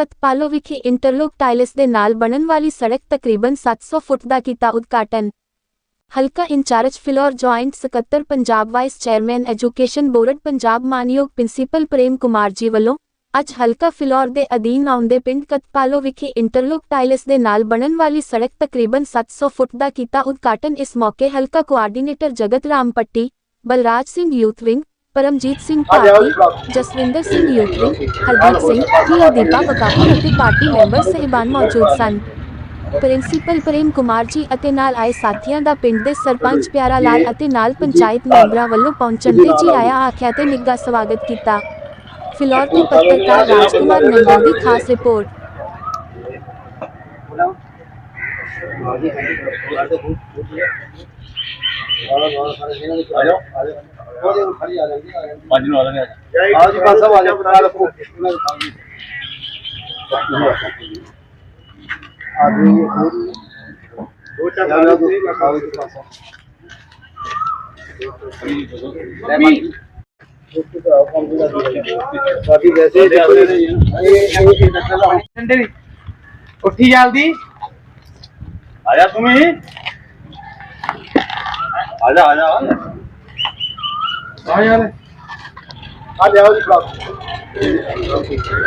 ਕਤਪਾਲੋ ਵਿਖੇ interlock tiles ਦੇ ਨਾਲ ਬਣਨ ਵਾਲੀ ਸੜਕ ਤਕਰੀਬਨ 700 ਫੁੱਟ ਦਾ ਕੀਤਾ ਉਦਘਾਟਨ। ਹਲਕਾ ਇੰਚਾਰਜ ਫਿਲੌਰ ਜੁਆਇੰਟ ਸਕੱਤਰ Punjab vice chairman education board Punjab ਮਾਨਯੋਗ ਪ੍ਰਿੰਸੀਪਲ ਪ੍ਰੇਮ ਕੁਮਾਰ ਜੀ ਵੱਲੋਂ ਅੱਜ ਹਲਕਾ ਫਿਲੌਰ ਦੇ ਅਧੀਨ ਆਉਂਦੇ ਪਿੰਡ ਕਤਪਾਲੋ ਵਿਖੇ ਇੰਟਰਲੋਕ ਟਾਇਲਸ ਦੇ ਨਾਲ ਬਣਨ ਵਾਲੀ ਸੜਕ ਤਕਰੀਬਨ 700 ਫੁੱਟ ਦਾ ਕੀਤਾ ਉਦਘਾਟਨ। ਇਸ ਮੌਕੇ ਹਲਕਾ coordinator Jagat Ram Patti, Balraj Singh youth wing Paramjit Singh Bharti Jaswinder Singh youth wing Hardeep Singh Heera Deepa ਵਕਾਫੀ ਅਤੇ ਪਾਰਟੀ ਮੈਂਬਰ ਸਹਿਬਾਨ ਮੌਜੂਦ ਸਨ। ਪ੍ਰਿੰਸੀਪਲ ਪ੍ਰੇਮ ਕੁਮਾਰ ਜੀ ਅਤੇ ਨਾਲ ਆਏ ਸਾਥੀਆਂ ਦਾ ਪਿੰਡ ਦੇ ਸਰਪੰਚ ਪਿਆਰਾ ਲਾਲ ਅਤੇ ਨਾਲ ਪੰਚਾਇਤ ਮੈਂਬਰਾਂ ਵੱਲੋਂ ਪਹੁੰਚਣ ਤੇ ਜੀ ਆਇਆ ਆਖਿਆ ਤੇ ਨਿੱਘਾ ਸਵਾਗਤ ਕੀਤਾ। ਫਿਲੌਰ ਤੋਂ ਪੱਤਰਕਾਰ ਰਾਜਕੁਮਾਰ ਨੰਦਨ ਦੀ ਖਾਸ ਰਿਪੋਰਟ। ਪੰਜ ਨੂੰ ਆ ਲੈਣੇ ਆਓ ਜੀ ਬਸ ਆ ਜਾਓ ਬਣਾ ਰੱਖੋ ਆਦਮੀ ਦੋ ਚਾਰ ਸਾਲ ਦੇ ਕਾਗਜ਼ ਦੇ ਪਾਸਾ ਬਾਕੀ ਵੈਸੇ ਦੇਖੋ ਇਹ ਉੱਠੀ ਜਲਦੀ ਆ ਜਾ ਆ ਜਾ ਆ ਜਾ। ਆ ਯਾਰ। ਆ ਲਿਆਓ ਜੀ ਬਲਾਕ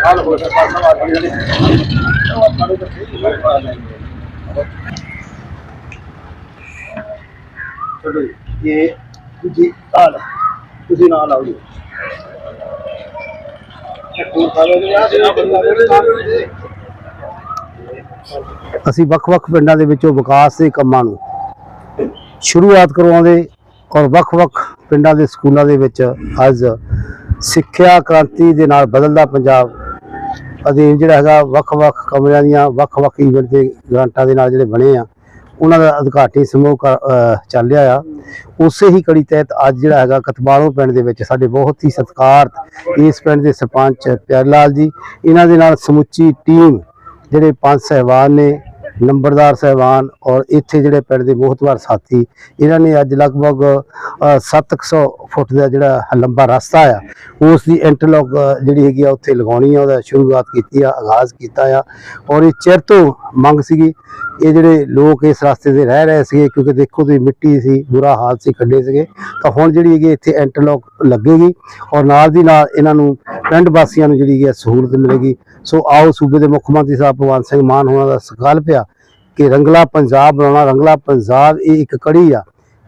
ਆ ਲੋ ਸਰ ਪਾਸਾ ਆ ਗਈ ਛੋੜੋ ਜੀ ਇਹ ਤੁਸੀਂ ਆ। ਲਓ ਤੁਸੀਂ ਨਾਲ ਆਓ ਜੀ। ਅਸੀਂ ਵੱਖ-ਵੱਖ ਪਿੰਡਾਂ ਦੇ ਵਿੱਚੋਂ ਵਿਕਾਸ ਦੇ ਕੰਮਾਂ ਨੂੰ ਸ਼ੁਰੂਆਤ ਕਰਵਾਉਂਦੇ ਔਰ ਵੱਖ-ਵੱਖ ਪਿੰਡਾਂ ਦੇ ਸਕੂਲਾਂ ਦੇ ਵਿੱਚ ਅੱਜ ਸਿੱਖਿਆ ਕ੍ਰਾਂਤੀ ਦੇ ਨਾਲ ਬਦਲਦਾ ਪੰਜਾਬ ਅਧੀਨ ਜਿਹੜਾ ਹੈਗਾ ਵੱਖ-ਵੱਖ ਕਮਰਿਆਂ ਦੀਆਂ ਵੱਖ-ਵੱਖ ਈਵੈਂਟ ਦੇ ਗ੍ਰਾਂਟਾਂ ਦੇ ਨਾਲ ਜਿਹੜੇ ਬਣੇ ਆ, ਉਹਨਾਂ ਦਾ ਅਧਿਕਾਰੀ ਸਮੂਹ ਕਰ- ਅਹ, ਚੱਲ ਰਿਹਾ ਆ। ਉਸੇ ਹੀ ਕੜੀ ਤਹਿਤ ਅੱਜ ਜਿਹੜਾ ਹੈਗਾ ਕਤਬਾਲੋ ਪਿੰਡ ਦੇ ਵਿੱਚ ਸਾਡੇ ਬਹੁਤ ਹੀ ਸਤਿਕਾਰਤ ਇਸ ਪਿੰਡ ਦੇ ਸਰਪੰਚ ਪਿਆਰ ਲਾਲ ਜੀ, ਇਹਨਾਂ ਦੇ ਨਾਲ ਸਮੁੱਚੀ ਟੀਮ ਜਿਹੜੇ ਪੰਜ ਸਹਿਬਾਨ ਨੇ ਨੰਬਰਦਾਰ ਸਹਿਬਾਨ ਔਰ ਇੱਥੇ ਜਿਹੜੇ ਪਿੰਡ ਦੇ ਮੋਹਤਵਾਰ ਸਾਥੀ ਇਹਨਾਂ ਨੇ ਅੱਜ ਲਗਭਗ ਅ, 700 ਫੁੱਟ ਦਾ ਜਿਹੜਾ ਲੰਬਾ ਰਸਤਾ ਆ ਉਸ ਦੀ ਇੰਟਰਲੌਕ ਜਿਹੜੀ ਹੈਗੀ ਆ ਉੱਥੇ ਲਗਾਉਣੀ ਆ ਉਹਦਾ ਸ਼ੁਰੂਆਤ ਕੀਤੀ ਆ ਆਗਾਜ਼ ਕੀਤਾ ਆ। ਔਰ ਇਹ ਚਿਰ ਤੋਂ ਮੰਗ ਸੀਗੀ ਇਹ ਜਿਹੜੇ ਲੋਕ ਇਸ ਰਸਤੇ ਤੇ ਰਹਿ ਰਹੇ ਸੀਗੇ, ਕਿਉਂਕਿ ਦੇਖੋ ਤੁਸੀਂ ਮਿੱਟੀ ਸੀ, ਬੁਰਾ ਹਾਲ ਸੀ, ਖੱਡੇ ਸੀਗੇ, ਤਾਂ ਹੁਣ ਜਿਹੜੀ ਹੈਗੀ ਇੱਥੇ ਇੰਟਰਲੌਕ ਲੱਗੇਗੀ ਔਰ ਨਾਲ ਦੀ ਨਾਲ ਇਹਨਾਂ ਨੂੰ ਪਿੰਡ ਵਾਸੀਆਂ ਨੂੰ ਜਿਹੜੀ ਹੈਗੀ ਸਹੂਲਤ ਮਿਲੇਗੀ। ਸੋ ਆਓ ਸੂਬੇ ਦੇ ਮੁੱਖ ਮੰਤਰੀ ਸਾਹਿਬ ਭਗਵੰਤ ਸਿੰਘ ਮਾਨ ਹੋਣਾ ਦਾ ਸੰਕਲਪ ਆ ਕਿ ਰੰਗਲਾ ਪੰਜਾਬ ਬਣਾਉਣਾ, ਰੰਗਲਾ ਪੰਜਾਬ ਇਹ ਇੱਕ ਕੜੀ ਆ।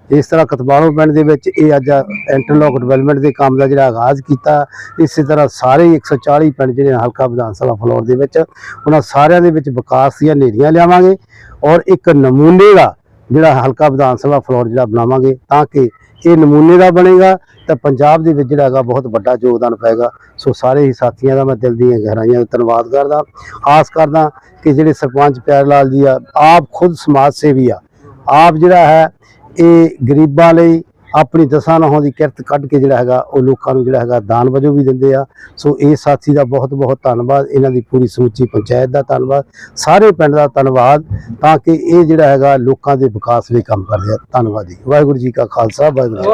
ਇਸ ਤਰ੍ਹਾਂ ਕਤਬਾਲੋਂ ਪਿੰਡ ਦੇ ਵਿੱਚ ਇਹ ਅੱਜ ਇੰਟਰਲੌਕ ਡਿਵੈਲਪਮੈਂਟ ਦੇ ਕੰਮ ਦਾ ਜਿਹੜਾ ਆਗਾਜ਼ ਕੀਤਾ, ਇਸੇ ਤਰ੍ਹਾਂ ਸਾਰੇ ਹੀ 140 ਪਿੰਡ ਜਿਹੜੇ ਹਲਕਾ ਵਿਧਾਨ ਸਭਾ ਫਲੋਰ ਦੇ ਵਿੱਚ, ਉਹਨਾਂ ਸਾਰਿਆਂ ਦੇ ਵਿੱਚ ਵਿਕਾਸ ਦੀਆਂ ਨੇਰੀਆਂ ਲਿਆਵਾਂਗੇ ਔਰ ਇੱਕ ਨਮੂਨੇ ਦਾ ਜਿਹੜਾ ਹਲਕਾ ਵਿਧਾਨ ਸਭਾ ਫਲੋਰ ਜਿਹੜਾ ਬਣਾਵਾਂਗੇ ਤਾਂ ਕਿ ਇਹ ਨਮੂਨੇ ਦਾ ਬਣੇਗਾ ਤਾਂ ਪੰਜਾਬ ਦੇ ਵਿੱਚ ਜਿਹੜਾ ਹੈਗਾ ਬਹੁਤ ਵੱਡਾ ਯੋਗਦਾਨ ਪਏਗਾ। ਸੋ ਸਾਰੇ ਹੀ ਸਾਥੀਆਂ ਦਾ ਮੈਂ ਦਿਲ ਦੀਆਂ ਗਹਿਰਾਈਆਂ ਤੋਂ ਧੰਨਵਾਦ ਕਰਦਾ। ਆਸ ਕਰਦਾ ਕਿ ਜਿਹੜੇ ਸਰਪੰਚ ਪਿਆਰ ਲਾਲ ਜੀ ਆ, ਆਪ ਖੁਦ ਸਮਾਜ ਸੇਵੀ ਆ, ਆਪ ਜਿਹੜਾ ਹੈ ਇਹ ਗਰੀਬਾਂ ਲਈ ਆਪਣੀ ਦਸਾਂ ਨਹਾਂ ਦੀ ਕਿਰਤ ਕੱਢ ਕੇ ਜਿਹੜਾ ਹੈਗਾ, ਉਹ ਲੋਕਾਂ ਨੂੰ ਜਿਹੜਾ ਹੈਗਾ, ਦਾਨ ਵਜੋਂ ਵੀ ਦਿੰਦੇ ਆ। ਸੋ ਇਹ ਸਾਥੀ ਦਾ ਬਹੁਤ ਬਹੁਤ ਧੰਨਵਾਦ। ਇਹਨਾਂ ਦੀ ਪੂਰੀ ਸਮੁੱਚੀ ਪੰਚਾਇਤ ਦਾ ਧੰਨਵਾਦ। ਸਾਰੇ ਪਿੰਡ ਦਾ ਧੰਨਵਾਦ ਤਾਂ ਕਿ ਇਹ ਜਿਹੜਾ ਹੈਗਾ, ਲੋਕਾਂ ਦੇ ਵਿਕਾਸ ਲਈ ਕੰਮ ਕਰ ਰਿਹਾ। ਧੰਨਵਾਦ ਜੀ। ਵਾਹਿਗੁਰੂ ਜੀ ਕਾ ਖਾਲਸਾ, ਵਾਹਿਗੁਰੂ ਜੀ